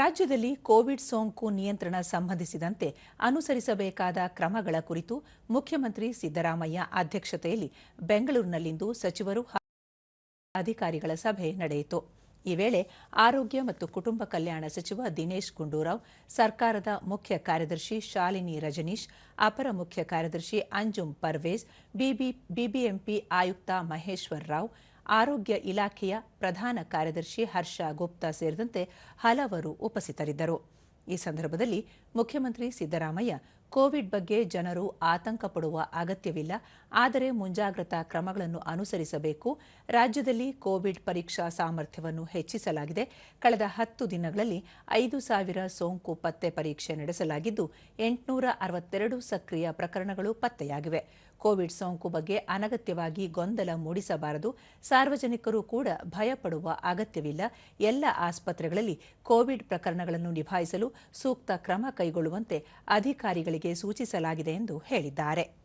ರಾಜ್ಯದಲ್ಲಿ ಕೋವಿಡ್ ಸೋಂಕು ನಿಯಂತ್ರಣ ಸಂಬಂಧಿಸಿದಂತೆ ಅನುಸರಿಸಬೇಕಾದ ಕ್ರಮಗಳ ಕುರಿತು ಮುಖ್ಯಮಂತ್ರಿ ಸಿದ್ದರಾಮಯ್ಯ ಅಧ್ಯಕ್ಷತೆಯಲ್ಲಿ ಬೆಂಗಳೂರಿನಲ್ಲಿಂದು ಸಚಿವರು ಅಧಿಕಾರಿಗಳ ಸಭೆ ನಡೆಯಿತು. ಈ ವೇಳೆ ಆರೋಗ್ಯ ಮತ್ತು ಕುಟುಂಬ ಕಲ್ಯಾಣ ಸಚಿವ ದಿನೇಶ್ ಗುಂಡೂರಾವ್, ಸರ್ಕಾರದ ಮುಖ್ಯ ಕಾರ್ಯದರ್ಶಿ ಶಾಲಿನಿ ರಜನೀಶ್, ಅಪರ ಮುಖ್ಯ ಕಾರ್ಯದರ್ಶಿ ಅಂಜುಮ್ ಪರ್ವೇಜ್, ಬಿಬಿ ಬಿಬಿಎಂಪಿ ಆಯುಕ್ತ ಮಹೇಶ್ವರ್ ರಾವ್ ಆರೋಗ್ಯ ಇಲಾಖೆಯ ಪ್ರಧಾನ ಕಾರ್ಯದರ್ಶಿ ಹರ್ಷ ಗುಪ್ತಾ ಸೇರಿದಂತೆ ಹಲವರು ಉಪಸ್ಥಿತರಿದ್ದರು. ಈ ಸಂದರ್ಭದಲ್ಲಿ ಮುಖ್ಯಮಂತ್ರಿ ಸಿದ್ದರಾಮಯ್ಯ ಕೋವಿಡ್ ಬಗ್ಗೆ ಜನರು ಆತಂಕ ಪಡುವ ಅಗತ್ಯವಿಲ್ಲ. ಆದರೆ ಮುಂಜಾಗ್ರತಾ ಕ್ರಮಗಳನ್ನು ಅನುಸರಿಸಬೇಕು. ರಾಜ್ಯದಲ್ಲಿ ಕೋವಿಡ್ ಪರೀಕ್ಷಾ ಸಾಮರ್ಥ್ಯವನ್ನು ಹೆಚ್ಚಿಸಲಾಗಿದೆ. ಕಳೆದ ಹತ್ತು ದಿನಗಳಲ್ಲಿ ಐದು ಸಾವಿರ ಸೋಂಕು ಪತ್ತೆ ಪರೀಕ್ಷೆ ನಡೆಸಲಾಗಿದ್ದು, ಎಂಟುನೂರ ಅರವತ್ತೆರಡು ಸಕ್ರಿಯ ಪ್ರಕರಣಗಳು ಪತ್ತೆಯಾಗಿವೆ. ಕೋವಿಡ್ ಸೋಂಕು ಬಗ್ಗೆ ಅನಗತ್ಯವಾಗಿ ಗೊಂದಲ ಮೂಡಿಸಬಾರದು. ಸಾರ್ವಜನಿಕರು ಕೂಡ ಭಯಪಡುವ ಅಗತ್ಯವಿಲ್ಲ. ಎಲ್ಲ ಆಸ್ಪತ್ರೆಗಳಲ್ಲಿ ಕೋವಿಡ್ ಪ್ರಕರಣಗಳನ್ನು ನಿಭಾಯಿಸಲು ಸೂಕ್ತ ಕ್ರಮ ಕೈಗೊಳ್ಳುವಂತೆ ಅಧಿಕಾರಿಗಳಿಗೆ ಸೂಚಿಸಲಾಗಿದೆ ಎಂದು ಹೇಳಿದ್ದಾರೆ.